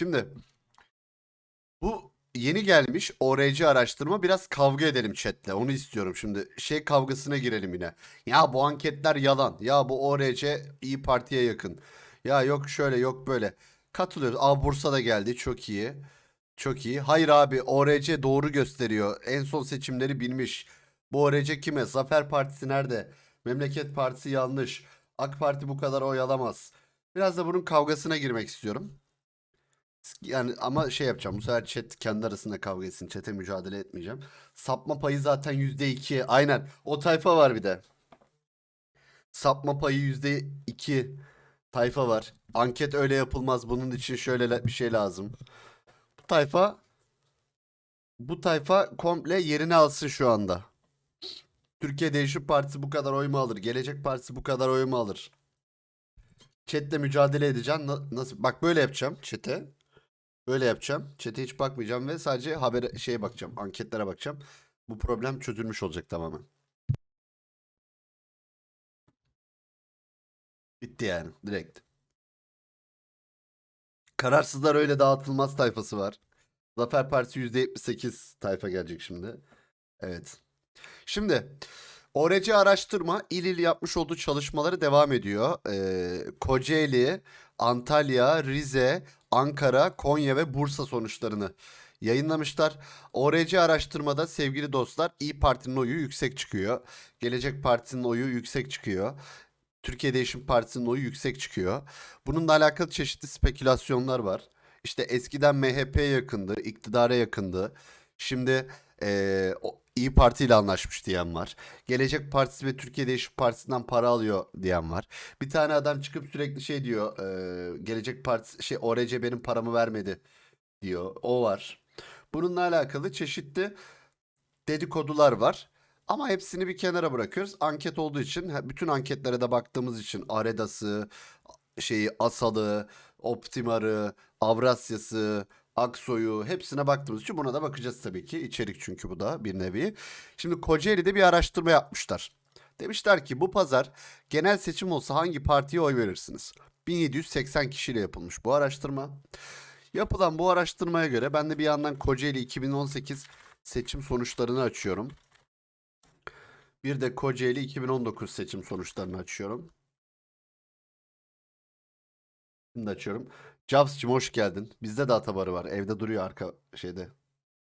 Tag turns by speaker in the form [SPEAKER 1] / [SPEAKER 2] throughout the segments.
[SPEAKER 1] Şimdi bu yeni gelmiş ORC araştırma biraz kavga edelim chatle. Onu istiyorum şimdi. Şey kavgasına girelim yine. Ya bu anketler yalan. Ya bu ORC İyi Parti'ye yakın. Ya yok şöyle yok böyle. Katılıyoruz. Aa Bursa da geldi. Çok iyi. Çok iyi. Hayır abi ORC doğru gösteriyor. En son seçimleri bilmiş. Bu ORC kime? Zafer Partisi nerede? Memleket Partisi yanlış. AK Parti bu kadar oy alamaz. Biraz da bunun kavgasına girmek istiyorum. Yani ama şey yapacağım. Bu sefer chat kendi arasında kavga etsin. Chat'e mücadele etmeyeceğim. Sapma payı zaten %2. Aynen. O tayfa var bir de. Sapma payı %2 tayfa var. Anket öyle yapılmaz. Bunun için şöyle bir şey lazım. Bu tayfa bu tayfa komple yerini alsın şu anda. Türkiye Değişim Partisi bu kadar oy mu alır? Gelecek Partisi bu kadar oy mu alır? Chat'le mücadele edeceğim. Na- nasıl? Bak böyle yapacağım chat'e. Böyle yapacağım. Chat'e hiç bakmayacağım ve sadece habere şeye bakacağım. Anketlere bakacağım. Bu problem çözülmüş olacak tamamen. Bitti yani direkt. Kararsızlar öyle dağıtılmaz tayfası var. Zafer Partisi %78 tayfa gelecek şimdi. Evet. Şimdi ORC araştırma il il yapmış olduğu çalışmaları devam ediyor. Ee, Kocaeli, Antalya, Rize, Ankara, Konya ve Bursa sonuçlarını yayınlamışlar. ORC araştırmada sevgili dostlar İyi Parti'nin oyu yüksek çıkıyor. Gelecek Partisi'nin oyu yüksek çıkıyor. Türkiye Değişim Partisi'nin oyu yüksek çıkıyor. Bununla alakalı çeşitli spekülasyonlar var. İşte eskiden MHP'ye yakındı, iktidara yakındı. Şimdi o İyi Parti ile anlaşmış diyen var. Gelecek Partisi ve Türkiye Değişim Partisi'nden para alıyor diyen var. Bir tane adam çıkıp sürekli şey diyor. eee, Gelecek Partisi şey ORC benim paramı vermedi diyor. O var. Bununla alakalı çeşitli dedikodular var. Ama hepsini bir kenara bırakıyoruz. Anket olduğu için bütün anketlere de baktığımız için Aredas'ı, şeyi Asal'ı, Optimar'ı, Avrasya'sı, Aksoy'u hepsine baktığımız için buna da bakacağız tabii ki. İçerik çünkü bu da bir nevi. Şimdi Kocaeli'de bir araştırma yapmışlar. Demişler ki bu pazar genel seçim olsa hangi partiye oy verirsiniz? 1780 kişiyle yapılmış bu araştırma. Yapılan bu araştırmaya göre ben de bir yandan Kocaeli 2018 seçim sonuçlarını açıyorum. Bir de Kocaeli 2019 seçim sonuçlarını açıyorum. Şimdi açıyorum. Jobs'cım hoş geldin. Bizde de atabarı var. Evde duruyor arka şeyde.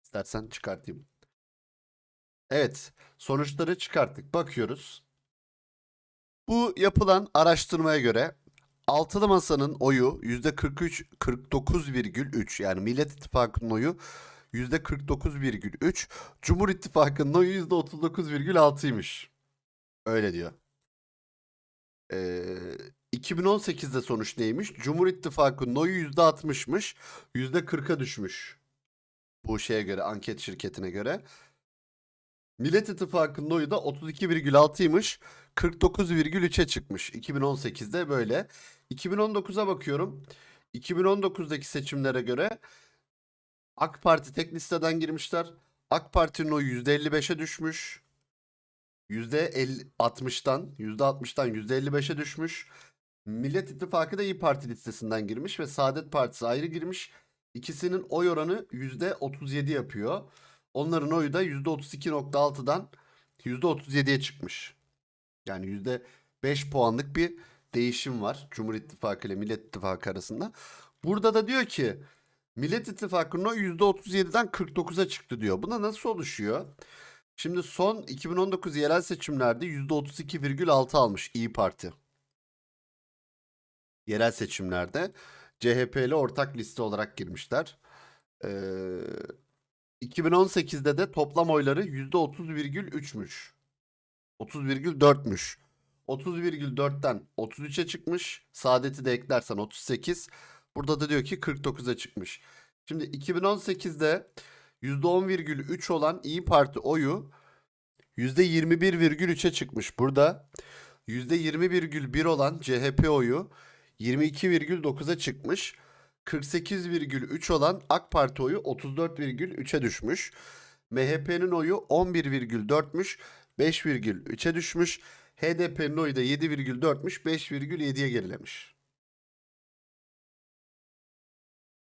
[SPEAKER 1] İstersen çıkartayım. Evet. Sonuçları çıkarttık. Bakıyoruz. Bu yapılan araştırmaya göre Altılı Masa'nın oyu %43 49,3 yani Millet İttifakı'nın oyu %49,3 Cumhur İttifakı'nın oyu %39,6'ymış. Öyle diyor. Ee, 2018'de sonuç neymiş? Cumhur İttifakı'nın oyu %60'mış. %40'a düşmüş. Bu şeye göre, anket şirketine göre. Millet İttifakı'nın oyu da 32,6'ymış. 49,3'e çıkmış. 2018'de böyle. 2019'a bakıyorum. 2019'daki seçimlere göre AK Parti tek listeden girmişler. AK Parti'nin oyu %55'e düşmüş. %60'dan %60'dan %55'e düşmüş. Millet İttifakı da İyi Parti listesinden girmiş ve Saadet Partisi ayrı girmiş. İkisinin oy oranı %37 yapıyor. Onların oyu da %32.6'dan %37'ye çıkmış. Yani %5 puanlık bir değişim var Cumhur İttifakı ile Millet İttifakı arasında. Burada da diyor ki Millet İttifakı'nın o %37'den 49'a çıktı diyor. Buna nasıl oluşuyor? Şimdi son 2019 yerel seçimlerde %32,6 almış İyi Parti. Yerel seçimlerde CHP ile ortak liste olarak girmişler. Ee, 2018'de de toplam oyları %30,3'müş. 30,4'müş. 30,4'ten 33'e çıkmış. Saadet'i de eklersen 38. Burada da diyor ki 49'a çıkmış. Şimdi 2018'de %10,3 olan İyi Parti oyu %21,3'e çıkmış. Burada %20,1 olan CHP oyu 22,9'a çıkmış. 48,3 olan AK Parti oyu 34,3'e düşmüş. MHP'nin oyu 11,4'müş. 5,3'e düşmüş. HDP'nin oyu da 7,4'müş. 5,7'ye gerilemiş.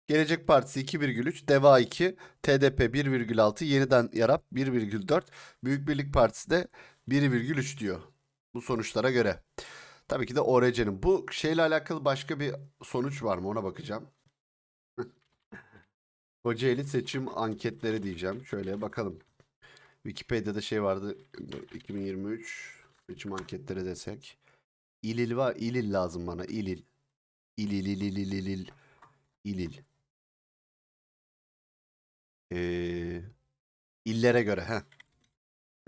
[SPEAKER 1] Gelecek Partisi 2,3, Deva 2, TDP 1,6, Yeniden Yarap 1,4, Büyük Birlik Partisi de 1,3 diyor. Bu sonuçlara göre. Tabii ki de ORC'nin. Bu şeyle alakalı başka bir sonuç var mı ona bakacağım. Kocaeli seçim anketleri diyeceğim. Şöyle bakalım. Wikipedia'da şey vardı. 2023 seçim anketleri desek. İlil var. İlil lazım bana. İlil. İlil, ilil, ilil, ilil. İlil. Ee, illere göre. Heh.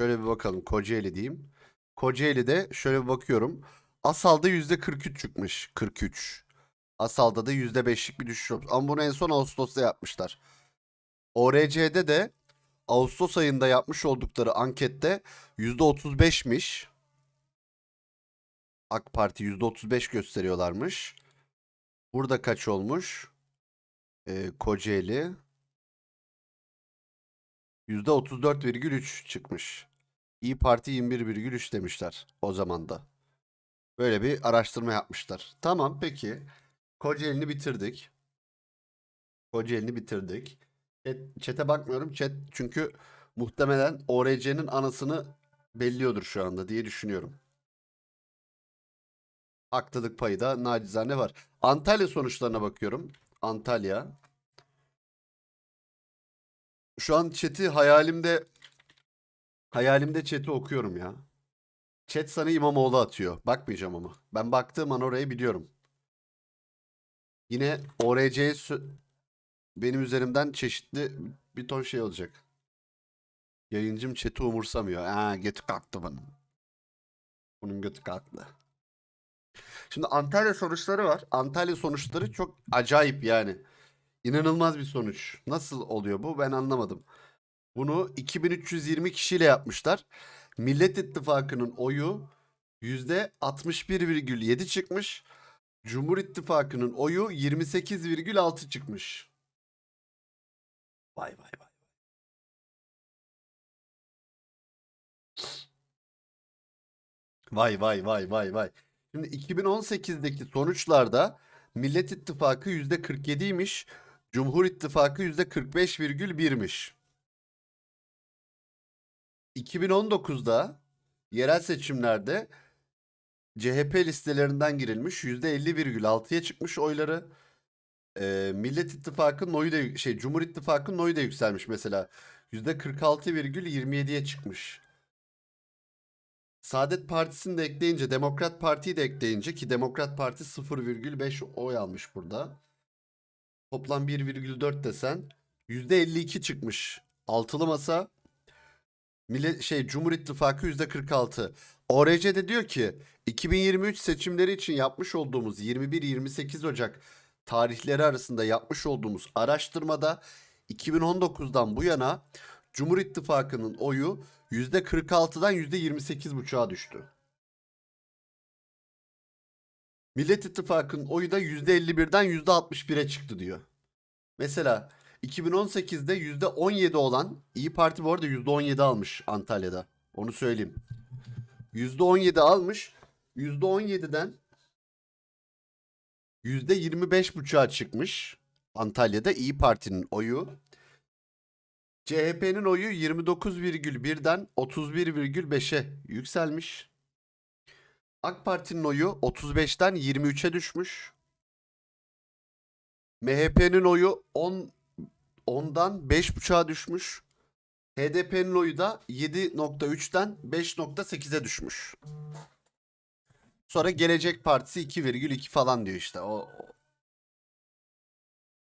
[SPEAKER 1] Şöyle bir bakalım. Kocaeli diyeyim. Kocaeli'de şöyle bir bakıyorum. Asal'da %43 çıkmış. 43. Asal'da da %5'lik bir düşüş olmuş. Ama bunu en son Ağustos'ta yapmışlar. ORC'de de Ağustos ayında yapmış oldukları ankette %35'miş. AK Parti %35 gösteriyorlarmış. Burada kaç olmuş? Ee, Kocaeli %34,3 çıkmış. İyi Parti 21,3 demişler o zaman da. Böyle bir araştırma yapmışlar. Tamam peki. Kocaeli'ni bitirdik. Kocaeli'ni bitirdik. Chat'e bakmıyorum. Chat çünkü muhtemelen ORC'nin anasını belliyordur şu anda diye düşünüyorum. Haklılık payı da nacizane var. Antalya sonuçlarına bakıyorum. Antalya. Şu an chat'i hayalimde hayalimde chat'i okuyorum ya. Chat sana İmamoğlu atıyor. Bakmayacağım ama. Ben baktığım an orayı biliyorum. Yine sö- benim üzerimden çeşitli bir ton şey olacak. Yayıncım chat'i umursamıyor. Ha götü kalktı bunun. Bunun götü kalktı. Şimdi Antalya sonuçları var. Antalya sonuçları çok acayip yani. İnanılmaz bir sonuç. Nasıl oluyor bu ben anlamadım. Bunu 2320 kişiyle yapmışlar. Millet İttifakı'nın oyu %61,7 çıkmış. Cumhur İttifakı'nın oyu 28,6 çıkmış. Vay vay vay. Vay vay vay vay vay. Şimdi 2018'deki sonuçlarda Millet İttifakı %47'ymiş. Cumhur İttifakı %45,1'miş. 2019'da yerel seçimlerde CHP listelerinden girilmiş %50,6'ya çıkmış oyları. Ee, Millet İttifakı'nın oyu da şey Cumhur İttifakı'nın oyu da yükselmiş mesela. %46,27'ye çıkmış. Saadet Partisi'ni de ekleyince, Demokrat Parti'yi de ekleyince ki Demokrat Parti 0,5 oy almış burada. Toplam 1,4 desen %52 çıkmış. Altılı masa Millet şey Cumhur İttifakı %46. ORC de diyor ki 2023 seçimleri için yapmış olduğumuz 21-28 Ocak tarihleri arasında yapmış olduğumuz araştırmada 2019'dan bu yana Cumhur İttifakı'nın oyu %46'dan %28,5'a düştü. Millet İttifakı'nın oyu da %51'den %61'e çıktı diyor. Mesela 2018'de %17 olan İyi Parti bu arada %17 almış Antalya'da. Onu söyleyeyim. %17 almış. %17'den %25,5'a çıkmış. Antalya'da İyi Parti'nin oyu. CHP'nin oyu 29,1'den 31,5'e yükselmiş. AK Parti'nin oyu 35'ten 23'e düşmüş. MHP'nin oyu 10 10'dan 5.5'a düşmüş. HDP'nin oyu da 7.3'ten 5.8'e düşmüş. Sonra Gelecek Partisi 2,2 falan diyor işte. O o-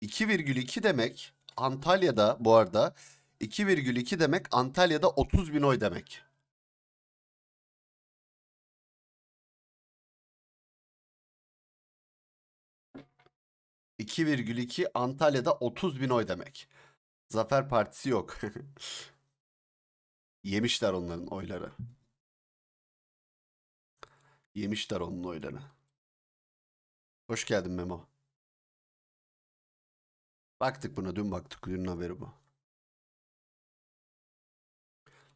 [SPEAKER 1] 2,2 demek Antalya'da bu arada 2,2 demek Antalya'da 30 bin oy demek. ...2,2 Antalya'da 30 bin oy demek. Zafer Partisi yok. Yemişler onların oyları. Yemişler onun oyları. Hoş geldin Memo. Baktık buna dün baktık dün haberi bu.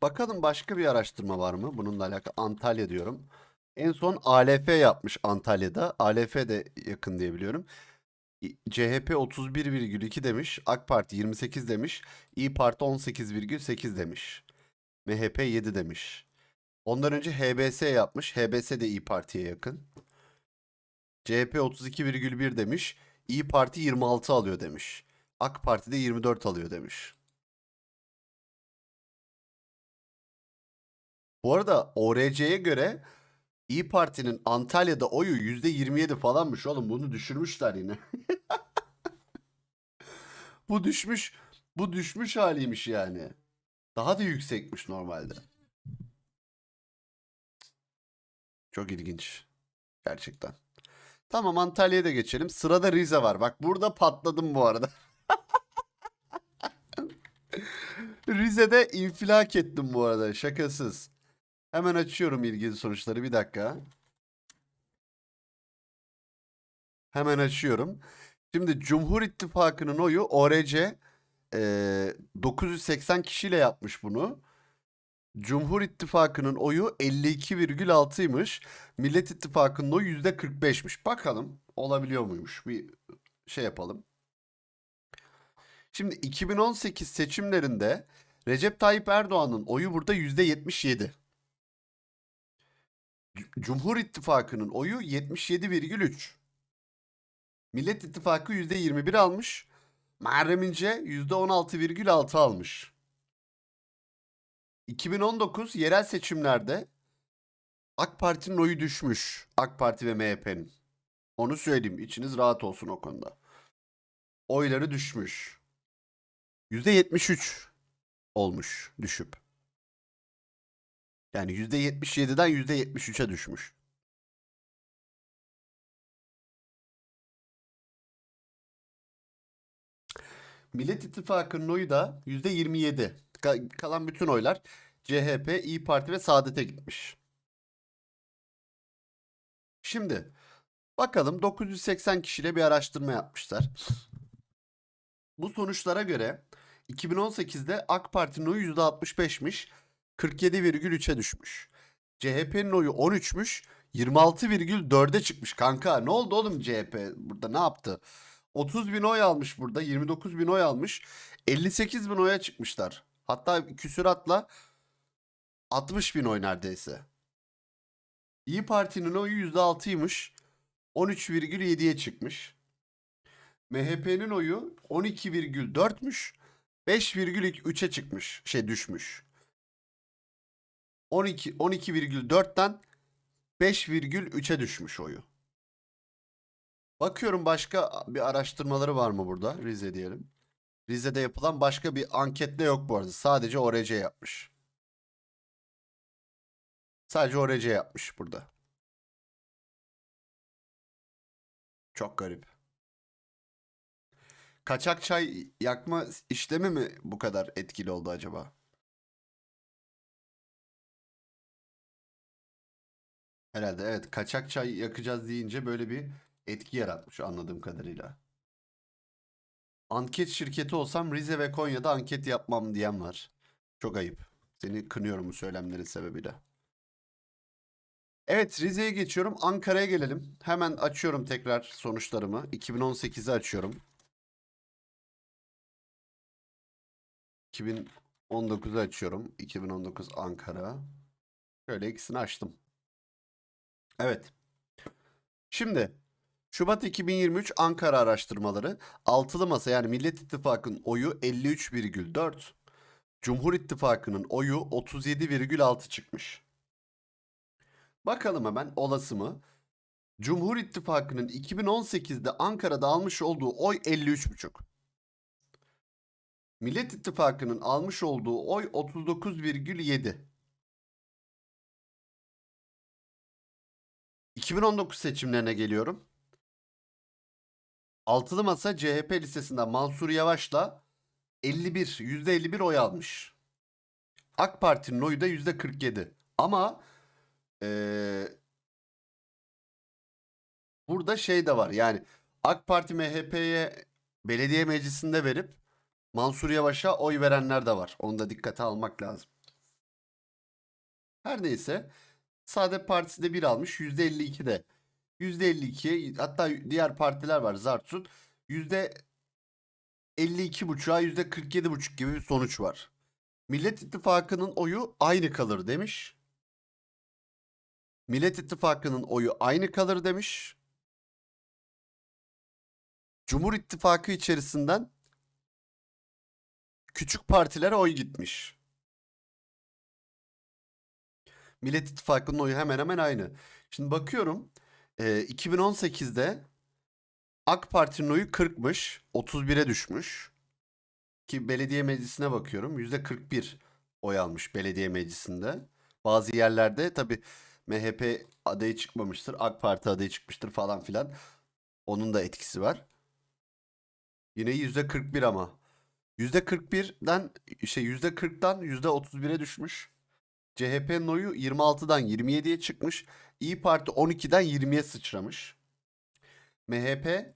[SPEAKER 1] Bakalım başka bir araştırma var mı? Bununla alakalı Antalya diyorum. En son ALF yapmış Antalya'da. ALF de yakın diye biliyorum. CHP 31,2 demiş. AK Parti 28 demiş. İyi Parti 18,8 demiş. MHP 7 demiş. Ondan önce HBS yapmış. HBS de İyi Parti'ye yakın. CHP 32,1 demiş. İyi Parti 26 alıyor demiş. AK Parti de 24 alıyor demiş. Bu arada ORC'ye göre İyi Parti'nin Antalya'da oyu %27 falanmış oğlum. Bunu düşürmüşler yine. Bu düşmüş. Bu düşmüş haliymiş yani. Daha da yüksekmiş normalde. Çok ilginç. Gerçekten. Tamam Antalya'ya da geçelim. Sırada Rize var. Bak burada patladım bu arada. Rize'de infilak ettim bu arada. Şakasız. Hemen açıyorum ilgili sonuçları. Bir dakika. Hemen açıyorum. Şimdi Cumhur İttifakı'nın oyu ORC eee, 980 kişiyle yapmış bunu. Cumhur İttifakı'nın oyu 52,6'ymış. Millet İttifakı'nın oyu %45'miş. Bakalım olabiliyor muymuş? Bir şey yapalım. Şimdi 2018 seçimlerinde Recep Tayyip Erdoğan'ın oyu burada %77. Cumhur İttifakı'nın oyu 77,3. Millet İttifakı %21 almış. Muharrem İnce %16,6 almış. 2019 yerel seçimlerde AK Parti'nin oyu düşmüş. AK Parti ve MHP'nin. Onu söyleyeyim. İçiniz rahat olsun o konuda. Oyları düşmüş. %73 olmuş düşüp. Yani %77'den %73'e düşmüş. Millet İttifakı'nın oyu da %27. Ka- kalan bütün oylar CHP, İyi Parti ve Saadet'e gitmiş. Şimdi bakalım 980 kişiyle bir araştırma yapmışlar. Bu sonuçlara göre 2018'de AK Parti'nin oyu %65'miş. 47,3'e düşmüş. CHP'nin oyu 13'müş. 26,4'e çıkmış kanka. Ne oldu oğlum CHP? Burada ne yaptı? 30 bin oy almış burada. 29 bin oy almış. 58 bin oya çıkmışlar. Hatta küsüratla 60 bin oy neredeyse. İyi Parti'nin oyu %6'ymış. 13,7'ye çıkmış. MHP'nin oyu 12,4'müş. 5,3'e çıkmış. Şey düşmüş. 12 12,4'ten 5,3'e düşmüş oyu. Bakıyorum başka bir araştırmaları var mı burada? Rize diyelim. Rize'de yapılan başka bir anketle yok bu arada. Sadece ORC yapmış. Sadece ORC yapmış burada. Çok garip. Kaçak çay yakma işlemi mi bu kadar etkili oldu acaba? Herhalde evet kaçak çay yakacağız deyince böyle bir etki yaratmış anladığım kadarıyla. Anket şirketi olsam Rize ve Konya'da anket yapmam diyen var. Çok ayıp. Seni kınıyorum bu söylemlerin sebebiyle. Evet Rize'ye geçiyorum. Ankara'ya gelelim. Hemen açıyorum tekrar sonuçlarımı. 2018'i açıyorum. 2019'u açıyorum. 2019 Ankara. Şöyle ikisini açtım. Evet. Şimdi Şubat 2023 Ankara araştırmaları altılı masa yani Millet İttifakı'nın oyu 53,4. Cumhur İttifakı'nın oyu 37,6 çıkmış. Bakalım hemen olası mı? Cumhur İttifakı'nın 2018'de Ankara'da almış olduğu oy 53,5. Millet İttifakı'nın almış olduğu oy 39,7. 2019 seçimlerine geliyorum. Altılı Masa CHP listesinden Mansur Yavaş'la 51, %51 oy almış. AK Parti'nin oyu da %47. Ama eee, burada şey de var yani AK Parti MHP'ye belediye meclisinde verip Mansur Yavaş'a oy verenler de var. Onu da dikkate almak lazım. Her neyse Saadet Partisi de bir almış. %52 de. %52 hatta diğer partiler var Zartsun. yüzde 52,5'a yüzde 47,5 gibi bir sonuç var. Millet İttifakı'nın oyu aynı kalır demiş. Millet İttifakı'nın oyu aynı kalır demiş. Cumhur İttifakı içerisinden küçük partilere oy gitmiş. Millet İttifakı'nın oyu hemen hemen aynı. Şimdi bakıyorum e, 2018'de AK Parti'nin oyu 40'mış, 31'e düşmüş. Ki belediye meclisine bakıyorum %41 oy almış belediye meclisinde. Bazı yerlerde tabi MHP adayı çıkmamıştır, AK Parti adayı çıkmıştır falan filan. Onun da etkisi var. Yine %41 ama. %41'den şey %40'dan %31'e düşmüş. CHP'nin oyu 26'dan 27'ye çıkmış. İyi Parti 12'den 20'ye sıçramış. MHP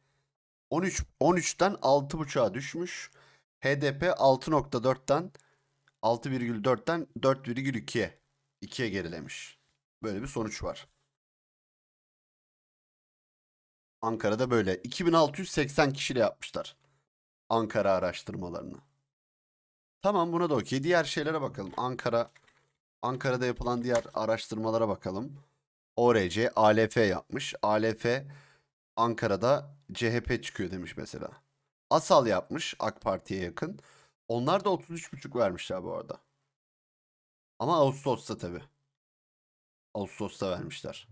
[SPEAKER 1] 13 13'ten 6.5'a düşmüş. HDP 6.4'ten 6,4'ten 4,2'ye 2'ye gerilemiş. Böyle bir sonuç var. Ankara'da böyle 2680 kişiyle yapmışlar. Ankara araştırmalarını. Tamam buna da okey. Diğer şeylere bakalım. Ankara Ankara'da yapılan diğer araştırmalara bakalım. ORC, ALF yapmış. ALF Ankara'da CHP çıkıyor demiş mesela. Asal yapmış AK Parti'ye yakın. Onlar da 33,5 vermişler bu arada. Ama Ağustos'ta tabii. Ağustos'ta vermişler.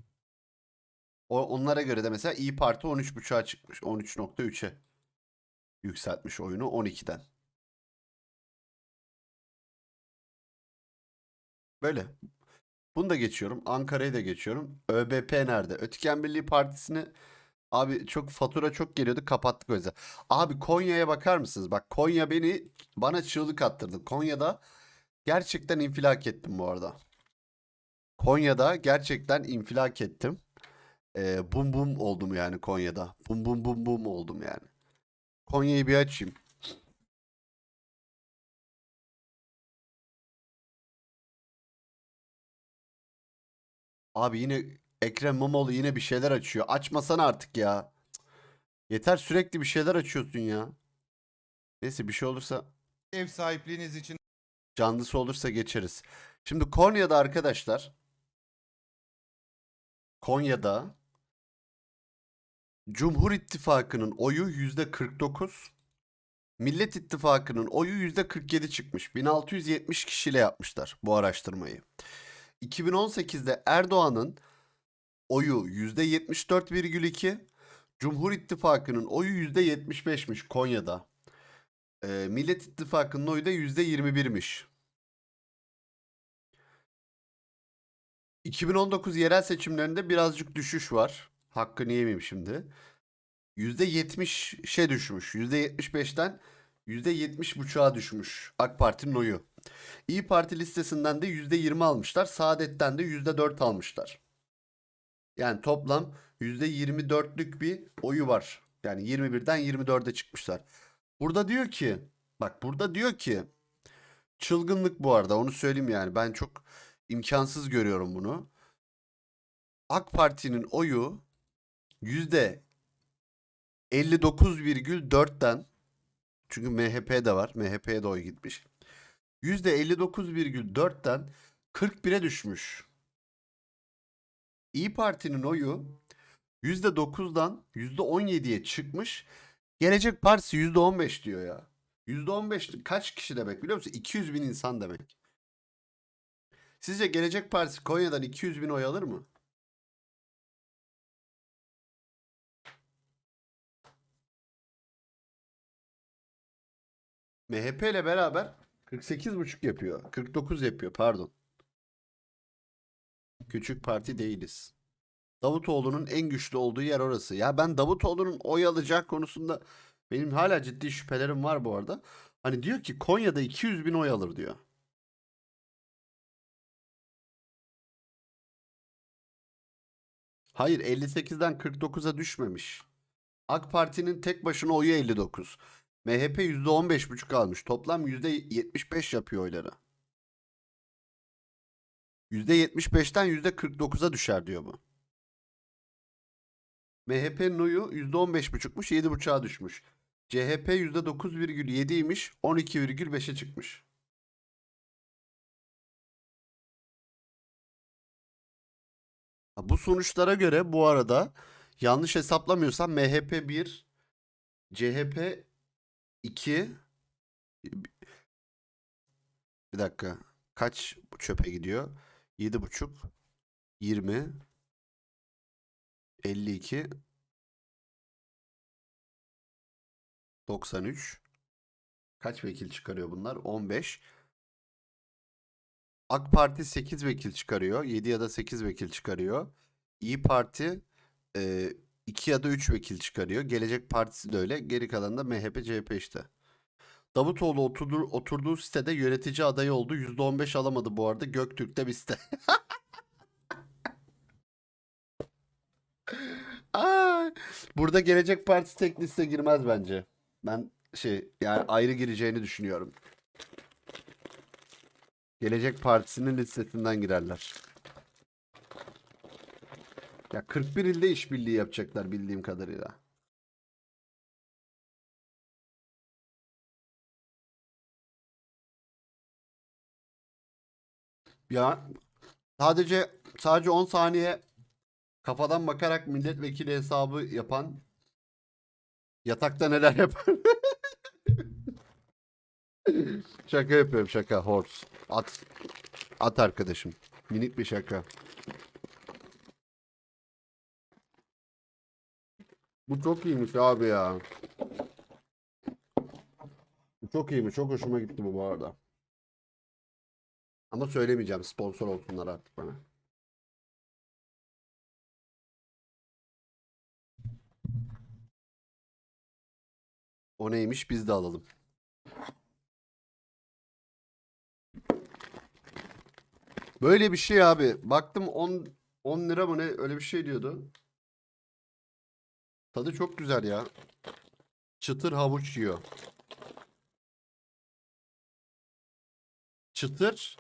[SPEAKER 1] O, onlara göre de mesela İyi Parti 13.5'a çıkmış. 13.3'e yükseltmiş oyunu 12'den. Böyle. Bunu da geçiyorum. Ankara'yı da geçiyorum. ÖBP nerede? Ötüken Birliği Partisi'ni abi çok fatura çok geliyordu kapattık o yüzden. Abi Konya'ya bakar mısınız? Bak Konya beni bana çığlık attırdı. Konya'da gerçekten infilak ettim bu arada. Konya'da gerçekten infilak ettim. Ee, bum bum oldum yani Konya'da. Bum bum bum bum oldum yani. Konya'yı bir açayım. Abi yine Ekrem İmamoğlu yine bir şeyler açıyor. Açmasana artık ya. Yeter sürekli bir şeyler açıyorsun ya. Neyse bir şey olursa
[SPEAKER 2] ev sahipliğiniz için
[SPEAKER 1] canlısı olursa geçeriz. Şimdi Konya'da arkadaşlar Konya'da Cumhur İttifakı'nın oyu %49 Millet İttifakı'nın oyu %47 çıkmış. 1670 kişiyle yapmışlar bu araştırmayı. 2018'de Erdoğan'ın oyu %74,2 Cumhur İttifakı'nın oyu %75'miş Konya'da. Ee, Millet İttifakı'nın oyu da %21'miş. 2019 yerel seçimlerinde birazcık düşüş var. Hakkını yemeyeyim şimdi. %70'e düşmüş. %75'ten %70,5'a düşmüş AK Parti'nin oyu. İyi Parti listesinden de %20 almışlar. Saadet'ten de %4 almışlar. Yani toplam %24'lük bir oyu var. Yani 21'den 24'e çıkmışlar. Burada diyor ki bak burada diyor ki çılgınlık bu arada onu söyleyeyim yani. Ben çok imkansız görüyorum bunu. AK Parti'nin oyu yüzde 59,4'ten çünkü MHP de var. MHP'ye de oy gitmiş. %59,4'ten 41'e düşmüş. İyi Parti'nin oyu %9'dan %17'ye çıkmış. Gelecek Partisi %15 diyor ya. %15 kaç kişi demek biliyor musun? 200 bin insan demek. Sizce Gelecek Partisi Konya'dan 200 bin oy alır mı? MHP ile beraber 48,5 yapıyor. 49 yapıyor pardon. Küçük parti değiliz. Davutoğlu'nun en güçlü olduğu yer orası. Ya ben Davutoğlu'nun oy alacak konusunda benim hala ciddi şüphelerim var bu arada. Hani diyor ki Konya'da 200 bin oy alır diyor. Hayır 58'den 49'a düşmemiş. AK Parti'nin tek başına oyu 59. MHP %15,5 almış. Toplam %75 yapıyor oyları. %75'ten %49'a düşer diyor bu. MHP'nin oyu %15,5'muş 7,5'a düşmüş. CHP %9,7'ymiş 12,5'e çıkmış. Bu sonuçlara göre bu arada yanlış hesaplamıyorsam MHP 1, CHP 2 bir dakika. Kaç çöpe gidiyor? 7,5 20 52 93 Kaç vekil çıkarıyor bunlar? 15 AK Parti 8 vekil çıkarıyor. 7 ya da 8 vekil çıkarıyor. İyi Parti 2 ya da 3 vekil çıkarıyor. Gelecek Partisi de öyle. Geri kalan da MHP, CHP işte. Davutoğlu oturduğu, oturduğu sitede yönetici adayı oldu. %15 alamadı bu arada. Göktürk'te bir site. Burada Gelecek Partisi tek girmez bence. Ben şey yani ayrı gireceğini düşünüyorum. Gelecek Partisi'nin listesinden girerler. Ya 41 ilde işbirliği yapacaklar bildiğim kadarıyla. Ya sadece sadece 10 saniye kafadan bakarak milletvekili hesabı yapan yatakta neler yapar? şaka yapıyorum şaka horse. At. At arkadaşım. Minik bir şaka. Bu çok iyiymiş abi ya. Bu çok iyiymiş. Çok hoşuma gitti bu bu arada. Ama söylemeyeceğim. Sponsor olsunlar artık bana. O neymiş biz de alalım. Böyle bir şey abi. Baktım 10 10 lira mı ne öyle bir şey diyordu. Tadı çok güzel ya. Çıtır havuç yiyor. Çıtır.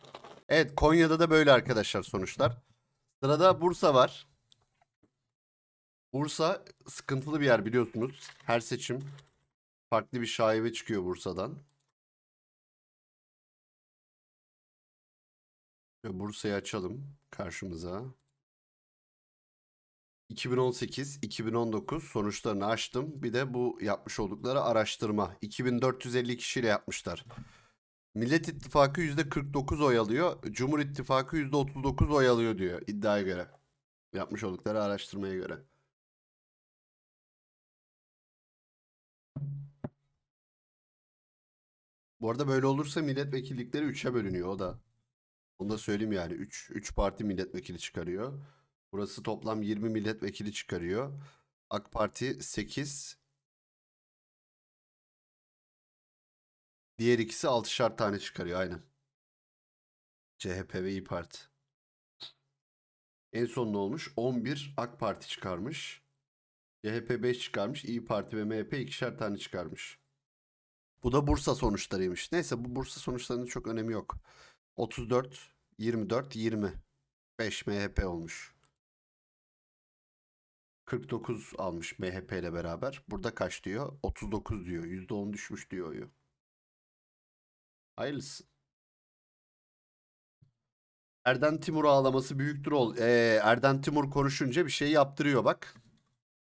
[SPEAKER 1] Evet Konya'da da böyle arkadaşlar sonuçlar. Sırada Bursa var. Bursa sıkıntılı bir yer biliyorsunuz. Her seçim farklı bir şaibe çıkıyor Bursa'dan. Bursa'yı açalım karşımıza. 2018, 2019 sonuçlarını açtım. Bir de bu yapmış oldukları araştırma. 2450 kişiyle yapmışlar. Millet İttifakı %49 oy alıyor. Cumhur İttifakı %39 oy alıyor diyor iddiaya göre. Yapmış oldukları araştırmaya göre. Bu arada böyle olursa milletvekillikleri 3'e bölünüyor o da. Onu da söyleyeyim yani. 3 3 parti milletvekili çıkarıyor. Burası toplam 20 milletvekili çıkarıyor. AK Parti 8. Diğer ikisi 6'şar tane çıkarıyor aynen. CHP ve İyi Parti. En son ne olmuş? 11 AK Parti çıkarmış. CHP 5 çıkarmış. İyi Parti ve MHP ikişer tane çıkarmış. Bu da Bursa sonuçlarıymış. Neyse bu Bursa sonuçlarının çok önemi yok. 34, 24, 20. 5 MHP olmuş. 49 almış MHP ile beraber. Burada kaç diyor? 39 diyor. %10 düşmüş diyor oyu. Hayırlısı. Erden Timur ağlaması büyüktür ol. Ee, Erden Timur konuşunca bir şey yaptırıyor bak.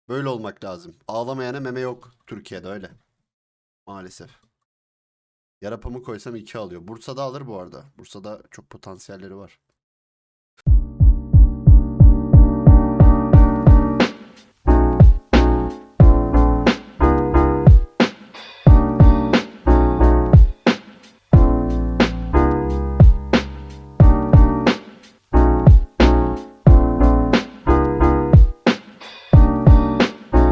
[SPEAKER 1] Böyle olmak lazım. Ağlamayana meme yok Türkiye'de öyle. Maalesef. Yarapamı koysam 2 alıyor. Bursa'da alır bu arada. Bursa'da çok potansiyelleri var.